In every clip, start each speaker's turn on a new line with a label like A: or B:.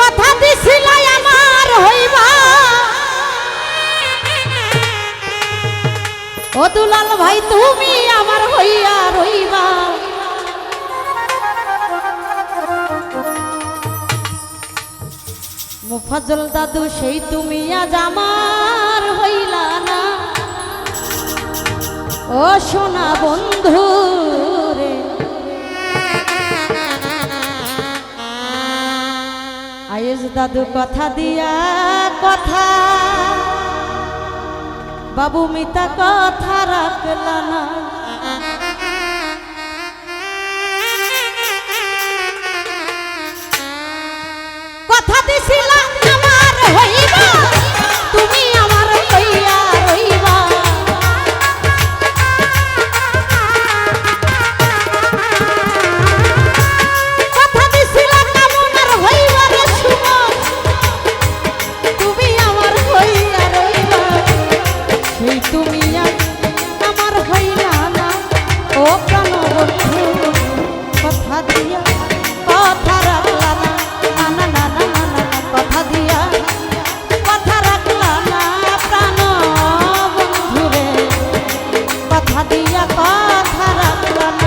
A: কথা দিছিল আমার হইবা। ও দুলাল ভাই, তুমি আমার হইয়া রইবা। মুফাজল দাদু, সেই তুমি আজ আমার হইলা না। ও সোনা বন্ধু দাদু কথা দিয়া কথা। বাবু মিতা কথা রাখলা কথা রাখলাম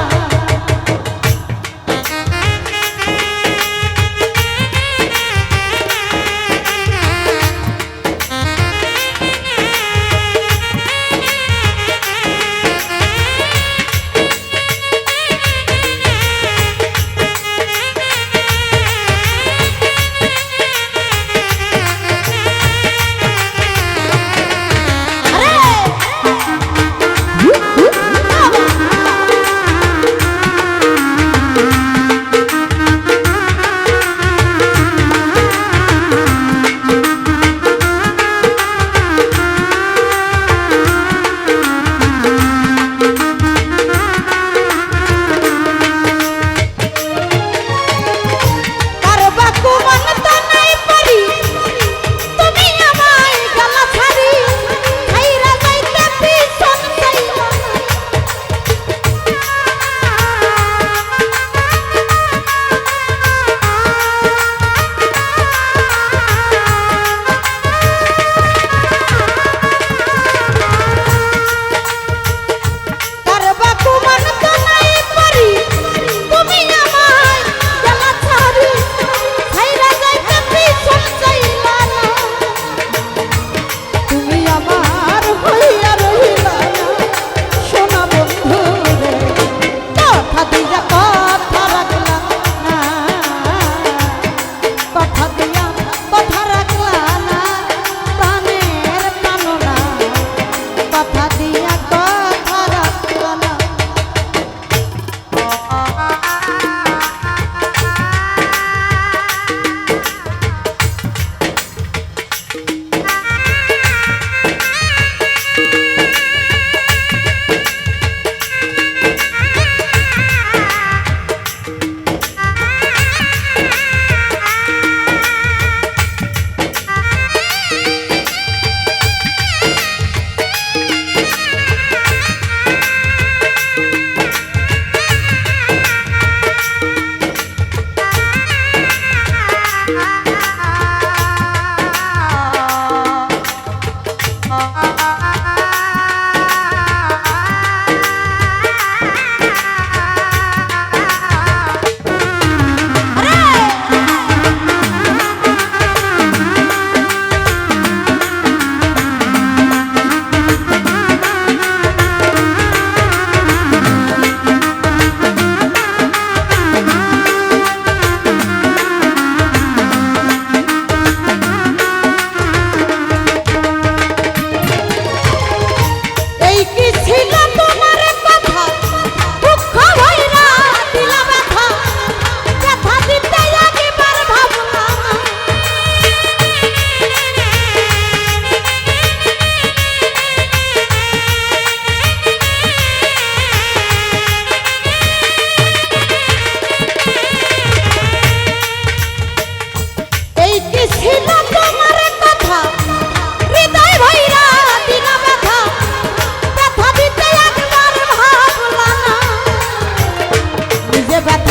A: Llévate